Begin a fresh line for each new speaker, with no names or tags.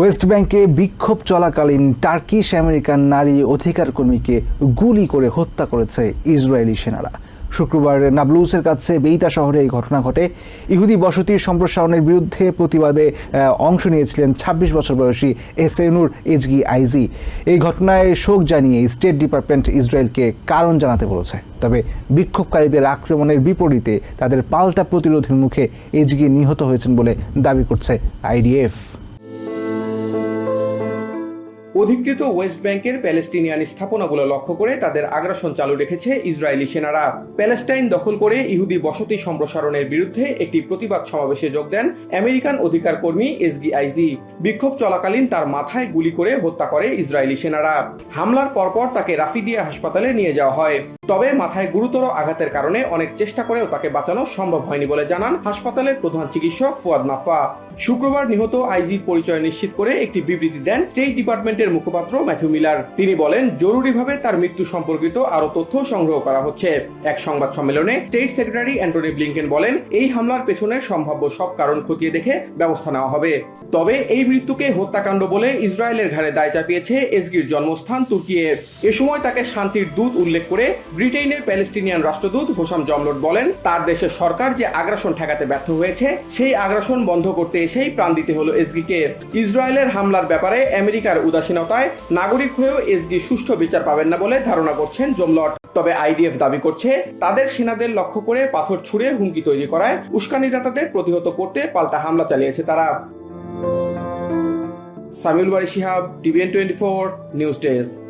West ব্যাংকে বিক্ষোভ চলাকালীন টার্কিশ আমেরিকান নারী অধিকার কর্মীকে গুলি করে হত্যা করেছে ইসরায়েলি সেনারা। শুক্রবার নাবলুসের কাছে বেইতা শহরে এই ঘটনা ঘটে। ইহুদি বসতি সম্প্রসারণের বিরুদ্ধে প্রতিবাদে অংশ নিয়েছিলেন ২৬ বছর বয়সী এসএনুর এজগি আইজি। এই ঘটনায় শোক জানিয়ে স্টেট ডিপার্টমেন্ট ইসরায়েলকে কারণ জানাতে বলেছে। তবে বিক্ষোভকারীদের আক্রমণের বিপরীতে তাদের পাল্টা প্রতিরোধের মুখে এজগি নিহত হয়েছেন বলে দাবি করছে আইডিএফ।
অধিকৃত ওয়েস্ট ব্যাংকের প্যালেস্টিনিয়ান স্থাপনাগুলো লক্ষ্য করে তাদের আগ্রাসন চালু রেখেছে ইসরায়েলি সেনারা। প্যালেস্টাইন দখল করে ইহুদি বসতি সম্প্রসারণের বিরুদ্ধে একটি প্রতিবাদ সমাবেশে যোগ দেন আমেরিকান অধিকার কর্মী এসগি আইজি বিক্ষোভ চলাকালীন তার মাথায় গুলি করে হত্যা করে ইসরায়েলি সেনারা। হামলার পরপর তাকে রাফিদিয়া হাসপাতালে নিয়ে যাওয়া হয়। তবে মাথায় গুরুতর আঘাতের কারণে অনেক চেষ্টা করেও তাকে বাঁচানো সম্ভব হয়নি বলে জানান হাসপাতালের প্রধান চিকিৎসক ফুয়াদ নাফা। শুক্রবার নিহত আইজির পরিচয় নিশ্চিত করে একটি বিবৃতি দেন স্টেট ডিপার্টমেন্টের মুখপাত্র ম্যাথিউ মিলার। তিনি বলেন, জরুরিভাবে তার মৃত্যু সম্পর্কিত আরও তথ্য সংগ্রহ করা হচ্ছে। এক সংবাদ সম্মেলনে স্টেট সেক্রেটারি অ্যান্টনি ব্লিংকেন বলেন, এই হামলার পেছনে সম্ভাব্য সব কারণ খতিয়ে দেখে ব্যবস্থা নেওয়া হবে। তবে এই মৃত্যুকে হত্যাকাণ্ড বলে ইসরায়েলের ঘাড়ে দায় চাপিয়েছে এসগির জন্মস্থান তুর্কিয়ের এ সময় তাকে শান্তির দূত উল্লেখ করে ব্রিটেনের প্যালেস্টিনিয়ান রাষ্ট্রদূত হোসাম জমলট বলেন, তার দেশের সরকার যে আগ্রাসন ঠেকাতে ব্যর্থ হয়েছে, সেই আগ্রাসন বন্ধ করতে এসেই প্রাণ দিতে হলো এসগিকে। ইসরায়েলের হামলার ব্যাপারে আমেরিকার উদাসীনতায় নাগরিক হয়েও এসগি সুষ্ঠু বিচার পাবেন না বলে ধারণা করছেন জমলট। তবে আইডিএফ দাবি করছে, তাদের সেনাদের লক্ষ্য করে পাথর ছুড়ে হুমকি তৈরি করায় উস্কানিদাতাদের প্রতিহত করতে পাল্টা হামলা চালিয়েছে তারা। Samiul Bari Shihab, TVN twenty four, news desk.